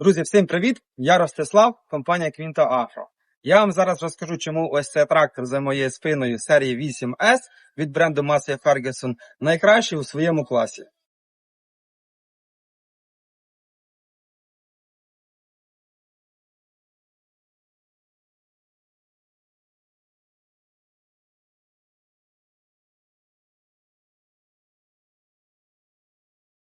Друзі, всім привіт! Я Ростислав, компанія Quinto Афро. Я вам зараз розкажу, чому ось цей трактор за моєю спиною серії 8S від бренду Massey Ferguson найкращий у своєму класі.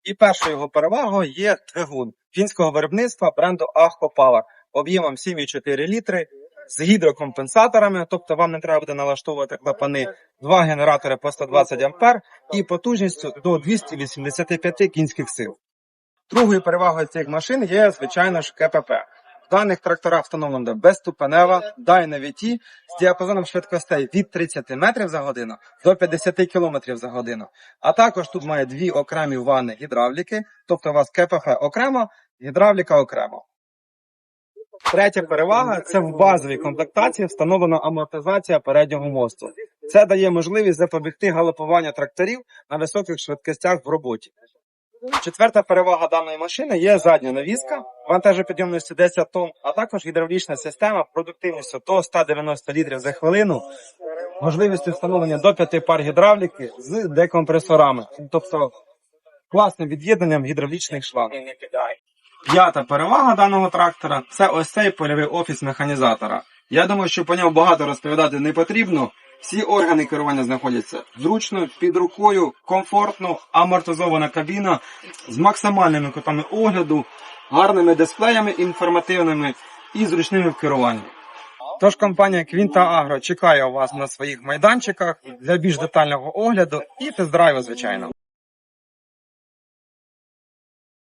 І першою його перевагою є двигун фінського виробництва бренду Ahko Power об'ємом 7,4 літри з гідрокомпенсаторами, тобто вам не треба буде налаштовувати клапани, два генератори по 120 ампер і потужністю до 285 кінських сил. Другою перевагою цих машин є, звичайно ж, КПП. Даних тракторах встановлена безступенева Dyna-VT з діапазоном швидкостей від 30 метрів за годину до 50 км за годину. А також тут має дві окремі ванни гідравліки, тобто у вас КПФ окремо, гідравліка окремо. Третя перевага це в базовій комплектації встановлена амортизація переднього мосту. Це дає можливість запобігти галопування тракторів на високих швидкостях в роботі. Четверта перевага даної машини є задня навіска вантажопідйомністю 10 тонн, а також гідравлічна система продуктивністю до 190 літрів за хвилину, можливістю встановлення до 5 пар гідравліки з декомпресорами, тобто класним від'єднанням гідравлічних шлангів. П'ята перевага даного трактора це ось цей польовий офіс механізатора. Я думаю, що по ньому багато розповідати не потрібно. Всі органи керування знаходяться зручно, під рукою, комфортно, амортизована кабіна з максимальними кутами огляду, гарними дисплеями інформативними і зручними в керуванні. Тож компанія Квінта Агро чекає вас на своїх майданчиках для більш детального огляду і тест-драйву, звичайно.